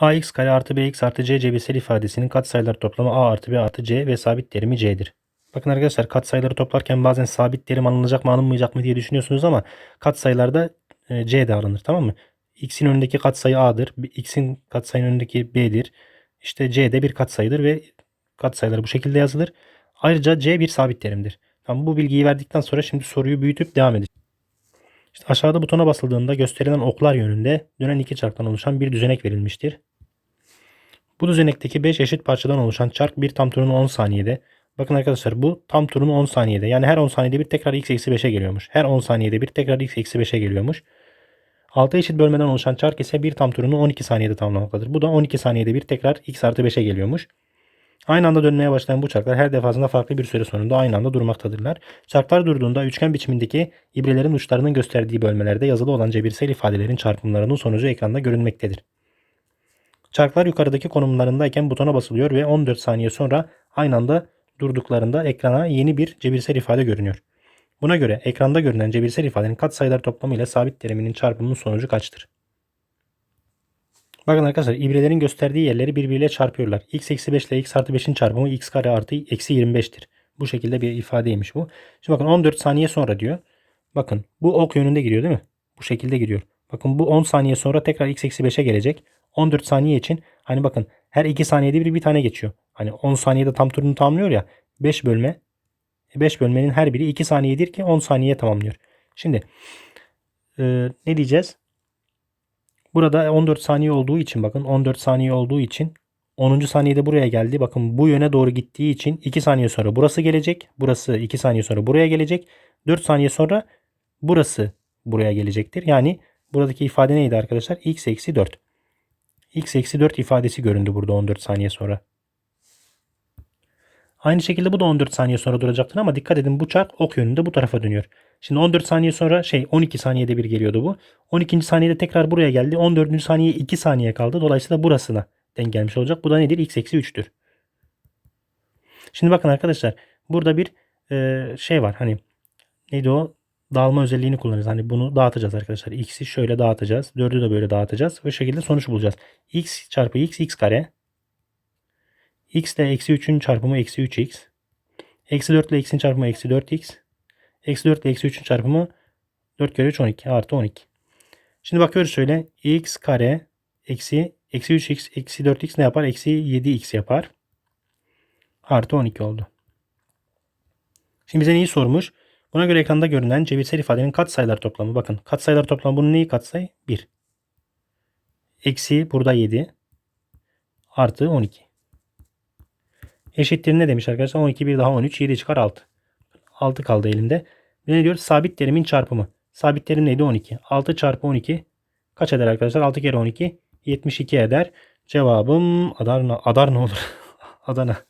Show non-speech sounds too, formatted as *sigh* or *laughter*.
ax kare artı bx artı c cebirsel ifadesinin katsayılar toplamı a artı b artı c ve sabit terimi c'dir. Bakın arkadaşlar katsayıları toplarken bazen sabit terim alınacak mı alınmayacak mı diye düşünüyorsunuz ama katsayılarda e, c de alınır tamam mı? x'in önündeki katsayı a'dır. x'in katsayının önündeki b'dir. İşte c de bir katsayıdır ve katsayıları bu şekilde yazılır. Ayrıca c bir sabit terimdir. Tamam, bu bilgiyi verdikten sonra şimdi soruyu büyütüp devam edeceğiz. İşte aşağıda butona basıldığında gösterilen oklar yönünde dönen iki çarktan oluşan bir düzenek verilmiştir. Bu düzenekteki 5 eşit parçadan oluşan çark bir tam turunu 10 saniyede. Bakın arkadaşlar bu tam turunu 10 saniyede. Yani her 10 saniyede bir tekrar x eksi 5'e geliyormuş. Her 10 saniyede bir tekrar x eksi 5'e geliyormuş. 6 eşit bölmeden oluşan çark ise bir tam turunu 12 saniyede tamamlamaktadır. Bu da 12 saniyede bir tekrar x artı 5'e geliyormuş. Aynı anda dönmeye başlayan bu çarklar her defasında farklı bir süre sonunda aynı anda durmaktadırlar. Çarklar durduğunda üçgen biçimindeki ibrelerin uçlarının gösterdiği bölmelerde yazılı olan cebirsel ifadelerin çarpımlarının sonucu ekranda görünmektedir. Çarklar yukarıdaki konumlarındayken butona basılıyor ve 14 saniye sonra aynı anda durduklarında ekrana yeni bir cebirsel ifade görünüyor. Buna göre ekranda görünen cebirsel ifadenin katsayılar toplamı ile sabit teriminin çarpımının sonucu kaçtır? Bakın arkadaşlar ibrelerin gösterdiği yerleri birbiriyle çarpıyorlar. x eksi 5 ile x artı 5'in çarpımı x kare artı eksi 25'tir. Bu şekilde bir ifadeymiş bu. Şimdi bakın 14 saniye sonra diyor. Bakın bu ok yönünde gidiyor değil mi? Bu şekilde gidiyor. Bakın bu 10 saniye sonra tekrar x eksi 5'e gelecek. 14 saniye için hani bakın her 2 saniyede bir bir tane geçiyor. Hani 10 saniyede tam turunu tamamlıyor ya. 5 bölme. 5 bölmenin her biri 2 saniyedir ki 10 saniye tamamlıyor. Şimdi e, ne diyeceğiz? Burada 14 saniye olduğu için bakın 14 saniye olduğu için 10. saniyede buraya geldi. Bakın bu yöne doğru gittiği için 2 saniye sonra burası gelecek. Burası 2 saniye sonra buraya gelecek. 4 saniye sonra burası buraya gelecektir. Yani buradaki ifade neydi arkadaşlar? x eksi 4. x eksi 4 ifadesi göründü burada 14 saniye sonra. Aynı şekilde bu da 14 saniye sonra duracaktır ama dikkat edin bu çark ok yönünde bu tarafa dönüyor. Şimdi 14 saniye sonra şey 12 saniyede bir geliyordu bu. 12. saniyede tekrar buraya geldi. 14. saniye 2 saniye kaldı. Dolayısıyla burasına denk gelmiş olacak. Bu da nedir? x eksi 3'tür. Şimdi bakın arkadaşlar burada bir e, şey var. Hani neydi o? Dağılma özelliğini kullanacağız. Hani bunu dağıtacağız arkadaşlar. x'i şöyle dağıtacağız. 4'ü de böyle dağıtacağız. Ve şekilde sonuç bulacağız. x çarpı x x kare. x ile eksi 3'ün çarpımı eksi 3x. Eksi 4 ile x'in çarpımı eksi 4x. Eksi 4 ile eksi 3'ün çarpımı 4 kere 3 12 artı 12. Şimdi bakıyoruz şöyle. x kare eksi eksi 3x eksi 4x ne yapar? Eksi 7x yapar. Artı 12 oldu. Şimdi bize neyi sormuş? Buna göre ekranda görünen cebirsel ifadenin katsayılar toplamı. Bakın katsayılar toplamı bunun neyi katsay? 1. Eksi burada 7. Artı 12. Eşittir ne demiş arkadaşlar? 12 bir daha 13 7 çıkar 6. 6 kaldı elimde. Ne diyor? Sabit terimin çarpımı. Sabit terim neydi? 12. 6 çarpı 12 kaç eder arkadaşlar? 6 kere 12 72 eder. Cevabım Adarna. Adarna olur. *laughs* Adana.